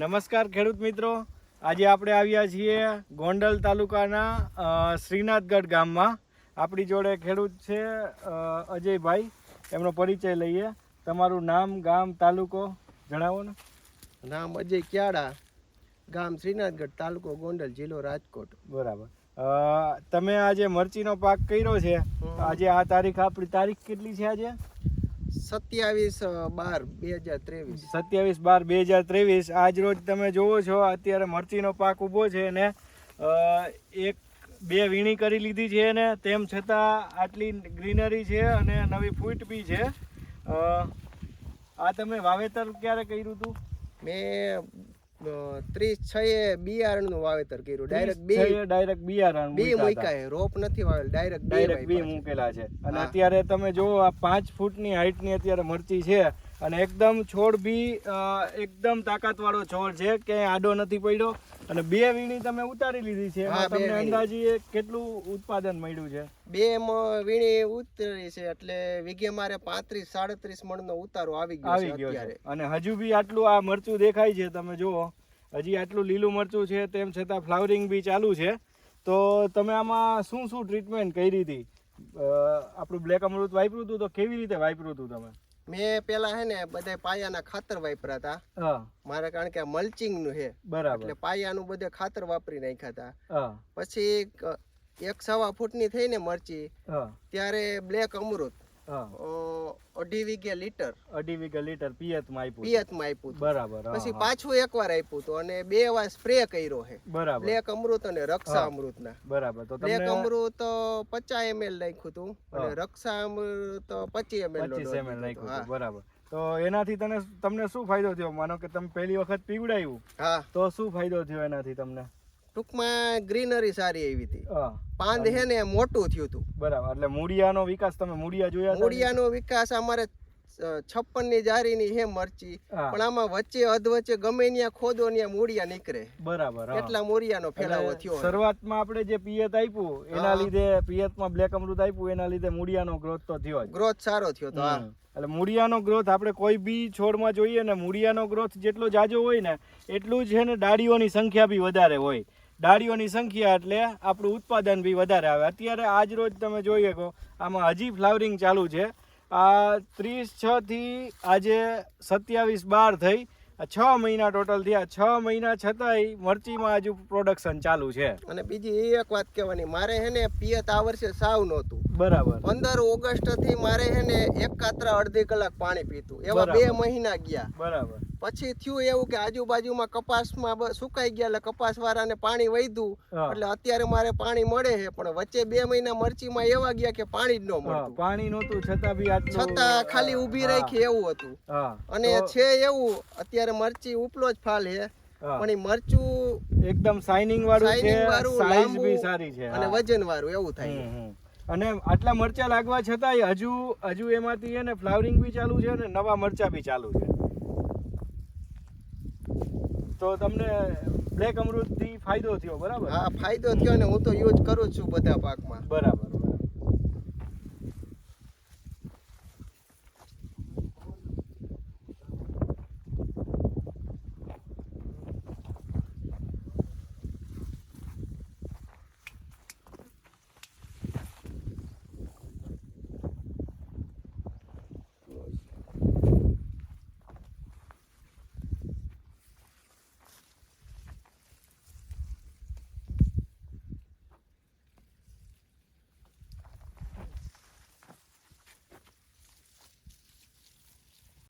નમસ્કાર ખેડૂત મિત્રો. આજે આપણે આવ્યા છીએ ગોંડલ તાલુકાના શ્રીનાથગઢ ગામમાં. આપણી જોડે ખેડૂત છે અજયભાઈ. એમનો પરિચય લઈએ. તમારું નામ ગામ તાલુકો જણાવો ને. નામ અજય ક્યાડા ગામ શ્રીનાથગઢ તાલુકો ગોંડલ જિલ્લો રાજકોટ. બરાબર. તમે આજે મરચીનો પાક કર્યો છે. આજે આ તારીખ આપણી તારીખ કેટલી છે આજે? સત્યાવીસ બાર બે હજાર ત્રેવીસ. સત્યાવીસ બાર બે હજાર ત્રેવીસ. આજ રોજ તમે જોવો છો અત્યારે મરચીનો પાક ઊભો છે ને એક બે વીણી કરી લીધી છે ને તેમ છતાં આટલી ગ્રીનરી છે અને નવી ફૂટ બી છે. આ તમે વાવેતર ક્યારે કર્યું હતું? મેં ત્રીસ છ એ બિયારણનું વાવેતર કર્યું. ડાયરેક્ટ બી ડાયરેક્ટ બિયારણ બી મૂક્યા. રોપ નથી વાવેલ ડાયરેક્ટ ડાયરેક્ટ બી મૂકેલા છે. અને અત્યારે તમે જુઓ આ પાંચ ફૂટની હાઈટની અત્યારે મરચી છે અને એકદમ છોડ બી એકદમ એકદમ તાકાતવાળો છોડ છે. ક્યાંય આડો નથી પડ્યો. અને બે વીણી તમે ઉતારી લીધી છે. એમાં તમને અંદાજે કેટલું ઉત્પાદન મળ્યું છે? બે વીણી ઉતરી છે એટલે વીઘે મારે પાંત્રીસ સાડત્રીસ મણનો ઉતારો આવી ગયો આવી ગયો છે. અને હજુ બી આટલું આ મરચું દેખાય છે તમે જુઓ. હજી આટલું લીલું મરચું છે તેમ છતાં ફ્લાવરિંગ બી ચાલુ છે. તો તમે આમાં શું શું ટ્રીટમેન્ટ કરી હતી? આપણું બ્લેક અમૃત વાપર્યું હતું તો કેવી રીતે વાપર્યું હતું તમે? મેં પેલા હે ને બધા પાયાના ખાતર વાપર્યા હતા મારે કારણ કે મલ્ચિંગનું છે. બરાબર. એટલે પાયાનું બધે ખાતર વાપરી નાખ્યા હતા પછી એક સવા ફૂટની થઈને મરચી. ત્યારે બ્લેક અમૃત. હા અઢી વીઘે લીટર. અઢી વીઘે લીટર પિયતમાં આપ્યું પિયતમાં આપ્યું બરાબર પછી. પાછું એકવાર આપ્યું હતું અને બે વાર સ્પ્રે કર્યો છે. બરાબર. બ્લેક અમૃત અને રક્ષા અમૃત ના બરાબર તો બ્લેક અમૃત પચાસ એમએલ નાખ્યું હતું અને રક્ષા અમૃત પચીસ એમએલ પચીસ એમએલ નાખ્યું હતું બરાબર. તો એનાથી તને તમને શું ફાયદો થયો? માનો કે તમે પહેલી વખત પીવડાયું. હા. તો શું ફાયદો થયો એનાથી તમને? ટૂંકમાં ગ્રીનરી સારી આવી હતી. પાંદ હે ને મોટું થયું હતું. બરાબર એટલે મૂળિયાનો વિકાસ તમે મૂળિયા જોયા મૂળિયાનો વિકાસ અમારે છપ્પનની જારીની હે મરચી. પણ આમાં વચ્ચે અધવચ્ચે ગમે ત્યાં ખોદો ત્યાં મૂળિયા નીકળે. બરાબર. એટલા મૂળિયાનો ફેલાવો થયો. શરૂઆતમાં આપણે જે પિયત આપ્યું એના. લીધે પિયતમાં બ્લેક અમૃત આપ્યું એના લીધે મૂળિયાનો ગ્રોથ તો થયો ગ્રોથ સારો થયો તો હા. એટલે મૂળિયાનો ગ્રોથ આપણે કોઈ બી છોડમાં જોઈએ ને મૂળિયાનો ગ્રોથ જેટલો જાજો હોય ને એટલું જ છે ને ડાળીઓની સંખ્યા બી વધારે હોય. ડાળીઓની સંખ્યા એટલે આપણું ઉત્પાદન બી વધારે આવે. અત્યારે આજ રોજ તમે જોઈએ કહો આમાં હજી ફ્લાવરિંગ ચાલુ છે. આ ત્રીસ છથી આજે સત્યાવીસ બાર થઈ આ છ મહિના ટોટલ થયા. છ મહિના છતાંય મરચીમાં હજુ પ્રોડક્શન ચાલુ છે. અને બીજી એ એક વાત કહેવાની મારે હે ને પિયત આ વર્ષે સાવ નહોતું. બરાબર. પંદર ઓગસ્ટથી મારે હે ને એક કાતરા અડધી કલાક પાણી પીતું એવા બે મહિના ગયા. બરાબર. પછી થયું એવું કે આજુબાજુમાં કપાસમાં સુકાઈ ગયા એટલે કપાસ વાળાને પાણી વૈધું. એટલે અત્યારે મારે પાણી મળે છે પણ વચ્ચે બે મહિના મરચીમાં એવા ગયા કે પાણી જ ન મળતું. પાણી નહોતું છતાં બી છતાં ખાલી ઊભી રાખી એવું હતું. અને છે એવું અત્યારે મરચી ઉપલો જ ફાલ છે પણ એ મરચું એકદમ શાઇનિંગ વાળું છે સાઈઝ બી સારી છે અને વજન વાળું એવું થાય. અને આટલા મરચા લાગવા છતાંય હજુ હજુ એમાંથી એને ફ્લાવરિંગ બી ચાલુ છે ને નવા મરચા બી ચાલુ છે. તો તમને બ્લેક અમૃતથી ફાયદો થયો બરાબર? હા ફાયદો થયો ને હું તો યુઝ કરું છું બધા પાકમાં. બરાબર.